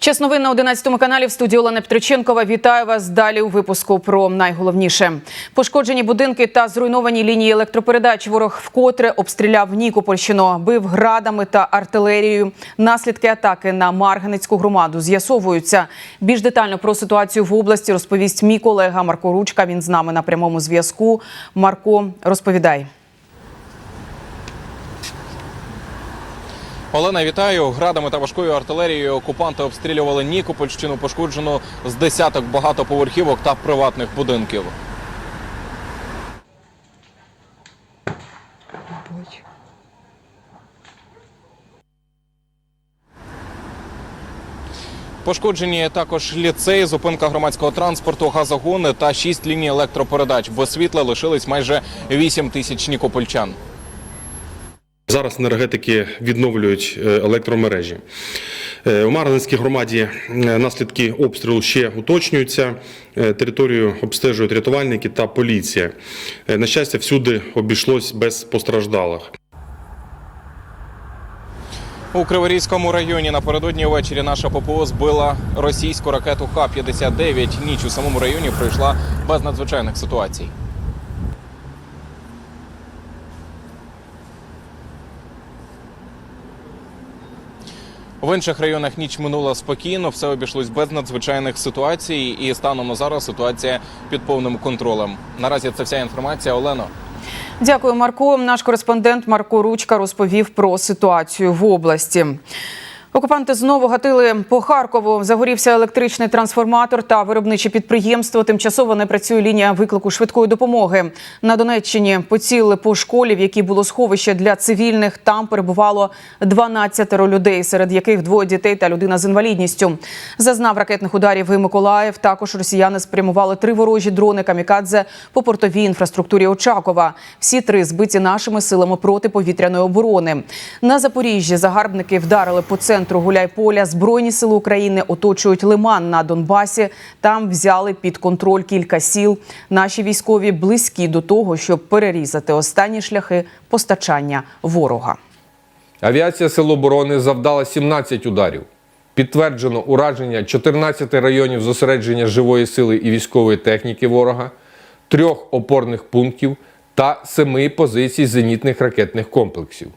Час новин на 11 каналі в студії Олена Петриченкова. Вітаю вас далі у випуску про найголовніше. Пошкоджені будинки та зруйновані лінії електропередач. Ворог вкотре обстріляв Нікопольщину, бив градами та артилерією. Наслідки атаки на Марганецьку громаду з'ясовуються. Більш детально про ситуацію в області розповість мій колега Марко Ручка. Він з нами на прямому зв'язку. Марко, розповідай. Олена, вітаю. Градами та важкою артилерією окупанти обстрілювали Нікопольщину, пошкоджену з десяток багатоповерхівок та приватних будинків. Пошкоджені також ліцей, зупинка громадського транспорту, газогони та шість ліній електропередач. Без світла лишились майже 8 тисяч нікопольчан. Зараз енергетики відновлюють е, електромережі. Е, У Марганецькій громаді е, наслідки обстрілу ще уточнюються. Територію обстежують рятувальники та поліція. На щастя, всюди обійшлось без постраждалих. У Криворізькому районі напередодні ввечері наша ППО збила російську ракету Х-59. Ніч у самому районі пройшла без надзвичайних ситуацій. В інших районах ніч минула спокійно, все обійшлось без надзвичайних ситуацій, і станом на зараз ситуація під повним контролем. Наразі це вся інформація. Олено. Дякую, Марко. Наш кореспондент Марко Ручка розповів про ситуацію в області. Окупанти знову гатили по Харкову. Загорівся електричний трансформатор та виробниче підприємство. Тимчасово не працює лінія виклику швидкої допомоги. На Донеччині поцілили по школі, в якій було сховище для цивільних. Там перебувало 12 людей, серед яких двоє дітей та людина з інвалідністю. Зазнав ракетних ударів і Миколаїв. Також росіяни спрямували три ворожі дрони камікадзе по портовій інфраструктурі Очакова. Всі три збиті нашими силами протиповітряної оборони. На Запоріжжі загарбники вдарили по центру Гуляйполя. Збройні сили України оточують лиман на Донбасі. Там взяли під контроль кілька сіл. Наші військові близькі до того, щоб перерізати останні шляхи постачання ворога. Авіація Сил оборони завдала 17 ударів. Підтверджено ураження 14 районів зосередження живої сили і військової техніки ворога, трьох опорних пунктів та семи позицій зенітних ракетних комплексів.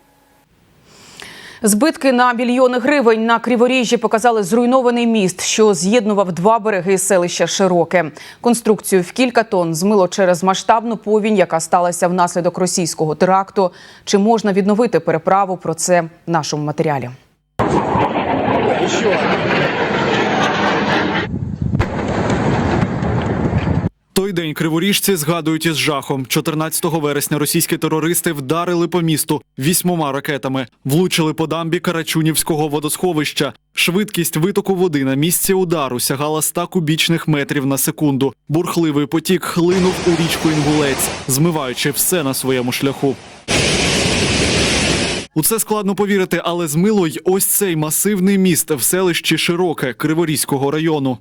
Збитки на мільйони гривень на Криворіжжі показали зруйнований міст, що з'єднував два береги селища Широке. Конструкцію в кілька тонн змило через масштабну повінь, яка сталася внаслідок російського теракту. Чи можна відновити переправу? Про це в нашому матеріалі. День криворіжці згадують із жахом. 14 вересня російські терористи вдарили по місту вісьмома ракетами, влучили по дамбі Карачунівського водосховища. Швидкість витоку води на місці удару сягала 100 кубічних метрів на секунду. Бурхливий потік хлинув у річку Інгулець, змиваючи все на своєму шляху. У це складно повірити, але змило й ось цей масивний міст в селищі Широке Криворізького району.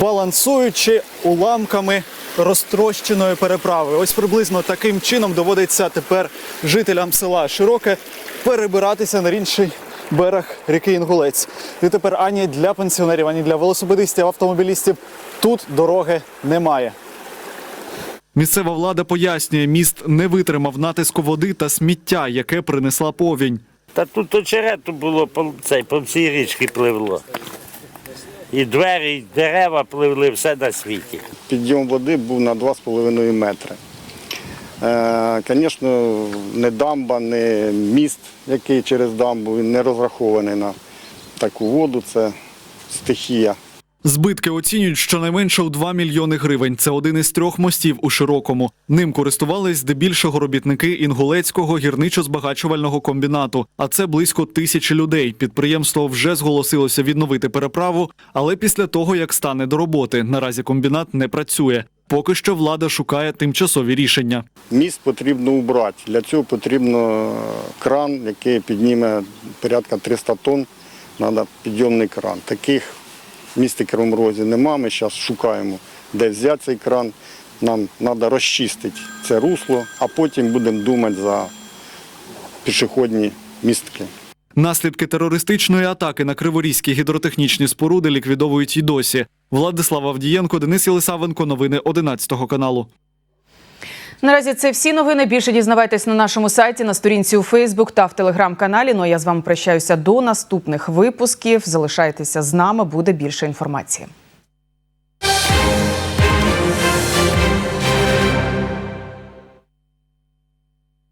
Балансуючи уламками розтрощеної переправи, ось приблизно таким чином доводиться тепер жителям села Широке перебиратися на інший берег ріки Інгулець. І тепер ані для пенсіонерів, ані для велосипедистів, автомобілістів тут дороги немає. Місцева влада пояснює, міст не витримав натиску води та сміття, яке принесла повінь. Та тут очерету було цей, по всій річці пливло. І двері, і дерева пливли, все на світі. Підйом води був на 2,5 метри. Е, Звісно, не дамба, не міст, який через дамбу, він не розрахований на таку воду, це стихія. Збитки оцінюють щонайменше у 2 мільйони гривень. Це один із трьох мостів у широкому. Ним користувались здебільшого робітники Інгулецького гірничо-збагачувального комбінату. А це близько тисячі людей. Підприємство вже зголосилося відновити переправу, але після того як стане до роботи, наразі комбінат не працює. Поки що влада шукає тимчасові рішення. Міст потрібно убрати. Для цього потрібно кран, який підніме порядка 300 тонн. Треба підйомний кран. Таких місті Кривому Розі немає. Ми зараз шукаємо, де взяти цей кран. Нам треба розчистити це русло, а потім будемо думати за пішохідні містки. Наслідки терористичної атаки на криворізькі гідротехнічні споруди ліквідовують і досі. Владислав Авдієнко, Денис Єлисавенко. Новини 11 каналу. Наразі це всі новини. Більше дізнавайтесь на нашому сайті, на сторінці у Фейсбук та в телеграм-каналі. Ну а я з вами прощаюся до наступних випусків. Залишайтеся з нами, буде більше інформації.